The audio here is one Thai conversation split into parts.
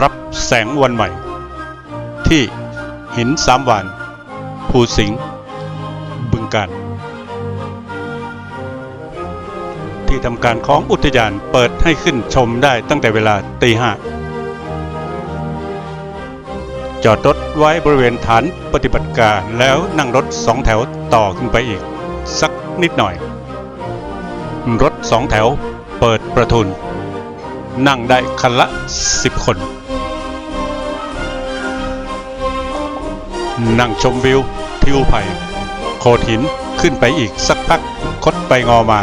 รับแสงวันใหม่ ที่หินสามวานภูสิงห์บึงการที่ทำการของอุทยานเปิดให้ขึ้นชมได้ตั้งแต่เวลาตีห้าจอดรถไว้บริเวณฐานปฏิบัติการแล้วนั่งรถสองแถวต่อขึ้นไปอีก สักนิดหน่อย รถสองแถวเปิดประทุน นั่งได้คันละสิบคน นั่งชมวิวทิวไผ่โขดหินขึ้นไปอีกสักพักคดไปงอมา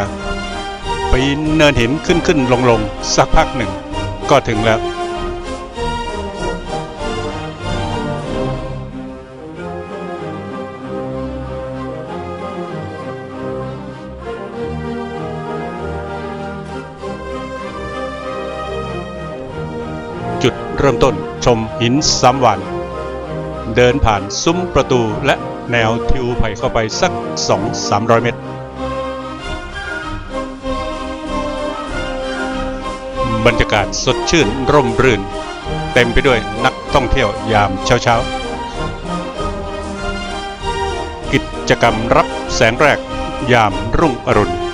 ปีนเนินหินขึ้นขึ้นลงลงสักพักหนึ่ง ก็ถึงแล้ว เริ่มต้นชมหินสามวัน เดินผ่านซุ้มประตูและแนวทิวไผ่เข้าไปสัก 2-300 เมตร บรรยากาศสดชื่นร่มรื่น เต็มไปด้วยนักท่องเที่ยวยามเช้าๆ กิจกรรมรับแสงแรกยามรุ่งอรุณ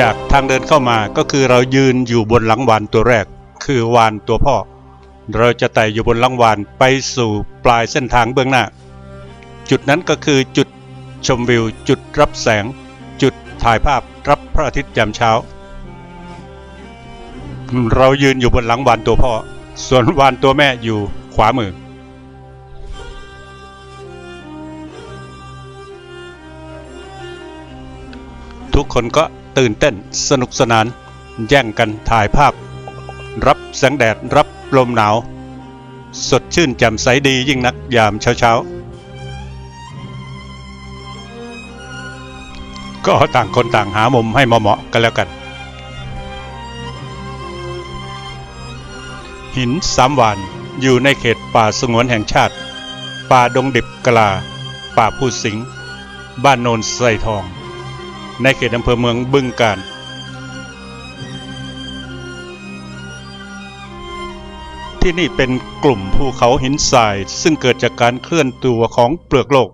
จากทางเดินเข้ามาก็คือเรายืนอยู่บนหลังวานตัวแรก คือวานตัวพ่อ เราจะไต่อยู่บนหลังวานไปสู่ปลายเส้นทางเบื้องหน้า จุดนั้นก็คือจุดชมวิว จุดรับแสง จุดถ่ายภาพรับพระอาทิตย์ยามเช้า เรายืนอยู่บนหลังวานตัวพ่อ ส่วนวานตัวแม่อยู่ขวามือทุกคนก็ ตื่นเต้น สนุกสนาน แย่งกันถ่ายภาพ รับแสงแดดรับลมหนาว สดชื่นแจ่มใสดียิ่งนักยามเช้าๆ ก็ต่างคนต่างหามุมให้เหมาะๆกันแล้วกัน หินสามวานอยู่ในเขตป่าสงวนแห่งชาติ ป่าดงดิบกลา ป่าผู้สิงห์บ้านโนนไสทอง ในเขตอำเภอเมืองบึงกาฬที่นี่เป็นกลุ่มภูเขาหินทราย ซึ่งเกิดจากการเคลื่อนตัวของเปลือกโลก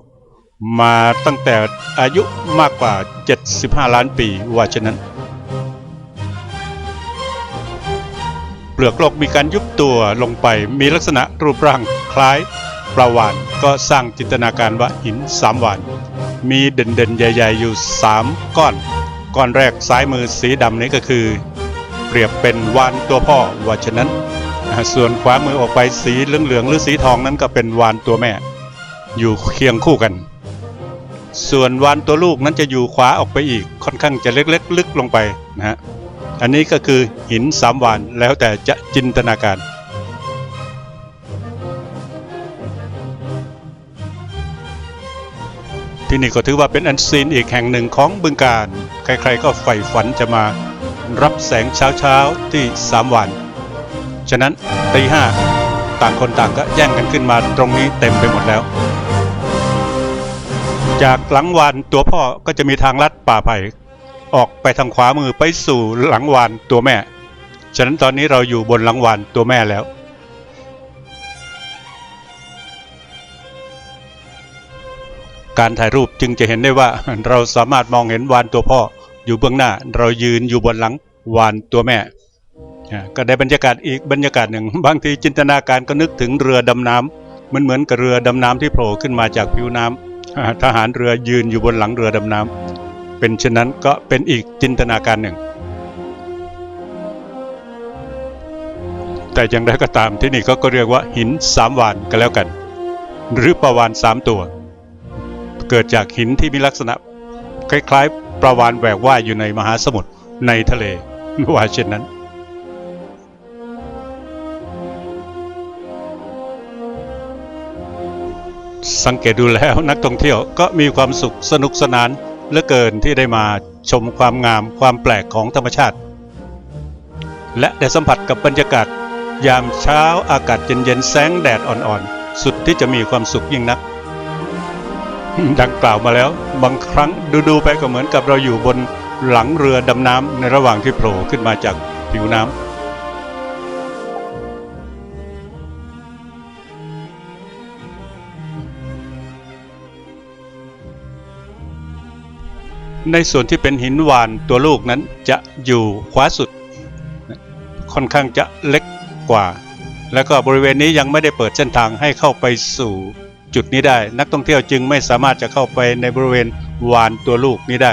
มาตั้งแต่อายุมากกว่า 75 ล้านปีว่าฉะนั้น เปลือกโลกมีการยุบตัวลงไปมีลักษณะรูปร่างคล้ายปลาวานก็สร้างจินตนาการว่าหินสามวาน มีเด่นๆ ใหญ่ ๆ อยู่ 3 ก้อน ก้อนแรกซ้ายมือสีดำนี้ก็คือ เปรียบเป็นวานตัวพ่อว่าฉะนั้น ส่วนขวามือออกไปสีเหลืองๆหรือสีทองนั้นก็เป็นวานตัวแม่ อยู่เคียงคู่กัน ส่วนวานตัวลูกนั้นจะอยู่ขวาออกไปอีกค่อนข้างจะเล็กๆ ลึกลงไปนะฮะอันนี้ก็คือหินสามวานแล้วแต่จะจินตนาการ ที่นี่ก็ถือว่าเป็นอันซีนอีกแห่งหนึ่งของบึงการ ใครๆก็ใฝ่ฝันจะมารับแสงเช้าๆที่สามวัน ฉะนั้นตีห้าต่างคนต่างก็แย่งกันขึ้นมาตรงนี้เต็มไปหมดแล้ว จากหลังวานตัวพ่อก็จะมีทางลัดป่าไผ่ออกไปทางขวามือไปสู่หลังวานตัวแม่ ฉะนั้นตอนนี้เราอยู่บนหลังวานตัวแม่แล้ว การถ่ายรูปจึงจะเห็นได้ว่าเราสามารถมองเห็นวานตัวพ่ออยู่เบื้องหน้า เรายืนอยู่บนหลังวานตัวแม่ ก็ได้บรรยากาศอีกบรรยากาศหนึ่ง บางทีจินตนาการก็นึกถึงเรือดำน้ำมันเหมือนกับเรือดำน้ำที่โผล่ขึ้นมาจากผิวน้ำทหารเรือยืนอยู่บนหลังเรือดำน้ำเป็นเช่นนั้นก็เป็นอีกจินตนาการหนึ่ง แต่อย่างไรก็ตามที่นี่เขาก็เรียกว่าหินสามวานก็แล้วกัน หรือประวานสามตัว เกิดจากหินที่มีลักษณะ คล้ายๆปลาวานแหวกว่ายอยู่ในมหาสมุทรในทะเลว่าเช่นนั้น สังเกตดูแล้วนักท่องเที่ยวก็มีความสุขสนุกสนานเหลือเกินที่ได้มาชมความงามความแปลกของธรรมชาติ และได้สัมผัสกับบรรยากาศ ยามเช้าอากาศเย็นๆแสงแดดอ่อนๆ สุดที่จะมีความสุขยิ่งนัก ดังกล่าวมาแล้ว บางครั้งดูๆไปก็เหมือนกับเราอยู่บนหลังเรือดำน้ำในระหว่างที่โผล่ขึ้นมาจากผิวน้ำในส่วนที่เป็นหินหวานตัวลูกนั้นจะอยู่ขวาสุด ค่อนข้างจะเล็กกว่า แล้วก็บริเวณนี้ยังไม่ได้เปิดเส้นทางให้เข้าไปสู่ จุดนี้ได้ นักท่องเที่ยวจึงไม่สามารถจะเข้าไปในบริเวณวานตัวลูกนี้ได้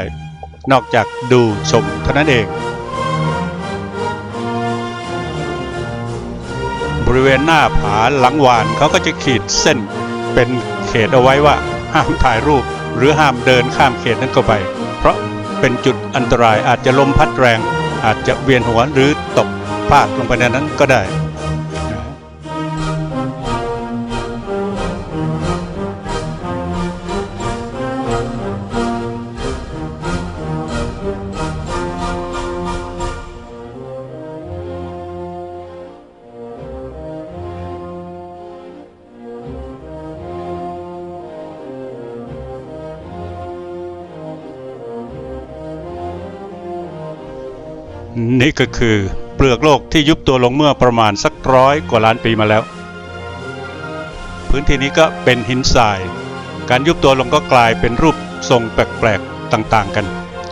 นอกจากดูชมเท่านั้นเอง บริเวณหน้าผาหลังวานเขาก็จะขีดเส้นเป็นเขตเอาไว้ว่าห้ามถ่ายรูปหรือห้ามเดินข้ามเขตนั้นเข้าไป เพราะเป็นจุดอันตรายอาจจะลมพัดแรง อาจจะเวียนหัวหรือตกพลาดลงไปในนั้นก็ได้ นี่ก็คือเปลือกโลกที่ยุบตัวลงเมื่อประมาณสักร้อยกว่าล้านปีมาแล้ว พื้นที่นี้ก็เป็นหินทราย การยุบตัวลงก็กลายเป็นรูปทรงแปลกๆต่างๆกัน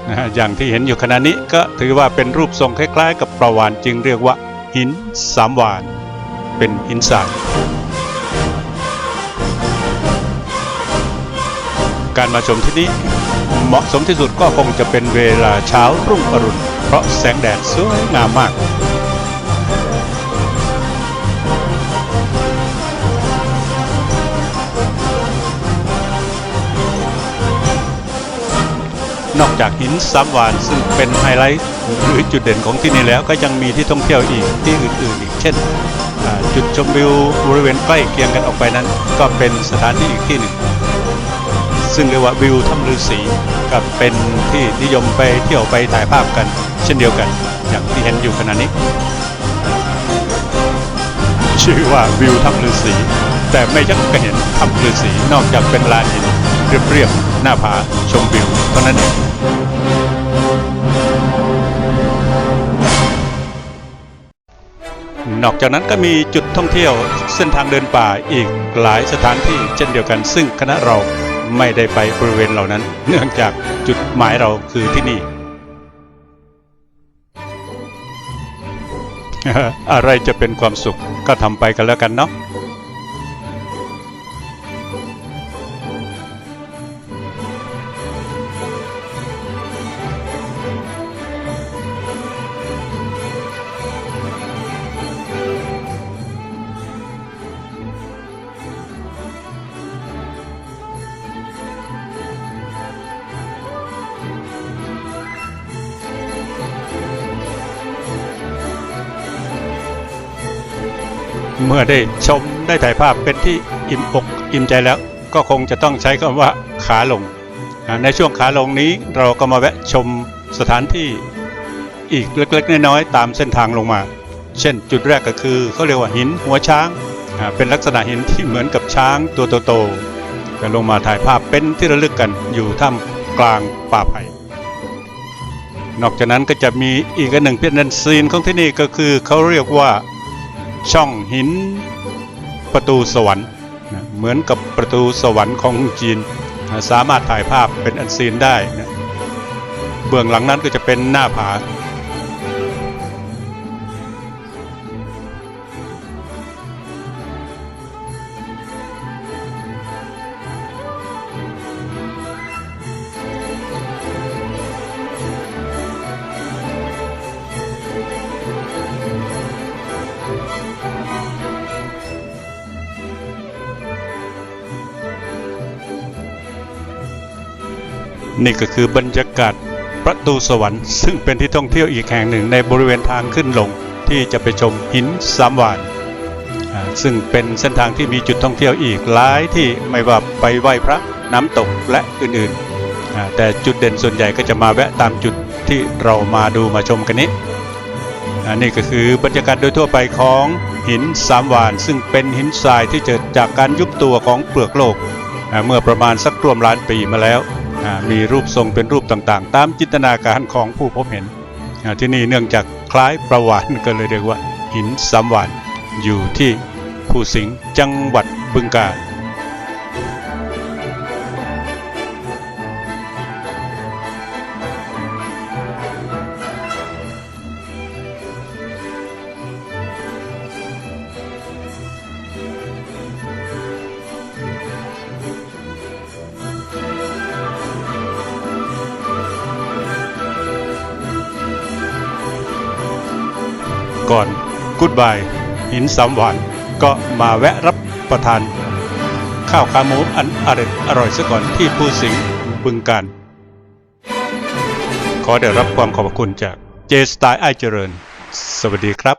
นะฮะอย่างที่เห็นอยู่ขณะนี้ก็ถือว่าเป็นรูปทรงคล้ายๆ กับประวานจึงเรียกว่า หินสามวาน เป็นหินทรายการมาชมที่นี้เหมาะสมที่สุดก็คงจะเป็นเวลาเช้ารุ่งอรุณ เพราะแสงแดดสวยงามมาก นอกจากหินสามวานซึ่งเป็นไฮไลท์หรือจุดเด่นของที่นี่แล้วก็ยังมีที่ท่องเที่ยวอีกที่อื่นๆอีกเช่น จุดชมวิวบริเวณใกล้เคียงกันออกไปนั้น ก็เป็นสถานที่อีกที่หนึ่ง ซึ่งเรียกว่าวิวถ้ำฤาษีกับเป็นที่นิยมไปเที่ยวไปถ่ายภาพกัน เช่นเดียวกันอย่างที่เห็นอยู่ขณะนี้ ชื่อว่าวิวถ้ำฤาษีแต่ไม่ยักก็เห็นถ้ำฤาษีนอกจากเป็นลานหินเรียบๆหน้าผาชมวิวเท่านั้นเองนอกจากนั้นก็มีจุดท่องเที่ยวเส้นทางเดินป่าอีกหลายสถานที่เช่นเดียวกัน ซึ่งคณะเรา ไม่ได้ไปบริเวณเหล่านั้น เนื่องจากจุดหมายเราคือที่นี่ อะไรจะเป็นความสุขก็ทำไปกันแล้วกันเนาะ เมื่อได้ชมได้ถ่ายภาพเป็นที่อิ่มอกอิ่มใจแล้ว ก็คงจะต้องใช้คำว่าขาลง ในช่วงขาลงนี้เราก็มาแวะชมสถานที่อีกเล็กๆน้อยๆตามเส้นทางลงมา เช่น จุดแรกก็คือเขาเรียกว่าหินหัวช้าง เป็นลักษณะหินที่เหมือนกับช้างตัวโตๆก็ลงมาถ่ายภาพเป็นที่ระลึกกันอยู่ท่ามกลางป่าไผ่นอกจากนั้นก็จะมีอีกหนึ่งเป็นซีนของที่นี่ก็คือเขาเรียกว่า ช่องหินประตูสวรรค์นะเหมือนกับประตูสวรรค์ของจีนนะสามารถถ่ายภาพเป็นอันซีนได้นะเบื้องหลังนั้นก็จะเป็นหน้าผา นี่ก็คือบรรยากาศประตูสวรรค์ ซึ่งเป็นที่ท่องเที่ยวอีกแห่งหนึ่งในบริเวณทางขึ้นลงที่จะไปชมหินสามวานซึ่งเป็นเส้นทางที่มีจุดท่องเที่ยวอีกหลายที่ไม่ว่าไปไหว้พระน้ำตกและอื่นๆ แต่จุดเด่นส่วนใหญ่ก็จะมาแวะตามจุดที่เรามาดูมาชมกันนี้นี่ก็คือบรรยากาศโดยทั่วไปของหินสามวาน ซึ่งเป็นหินทรายที่เกิดจากการยุบตัวของเปลือกโลก เมื่อประมาณสักรวมล้านปีมาแล้ว มีรูปทรงเป็นรูปต่างๆ ตามจินตนาการของผู้พบเห็น ที่นี่เนื่องจากคล้ายประวานก็เลยเรียกว่าหินสามวานอยู่ที่ภูสิงห์จังหวัดบึงกาฬ ก่อนกูดบายหินสามหวานก็มาแวะรับประทาน ข้าวขาหมูอันอร่อยอร่อยซะก่อนที่ผู้สิงบึงการ ขอได้รับความขอบคุณจากเจสไตล์ไอเจริญ สวัสดีครับ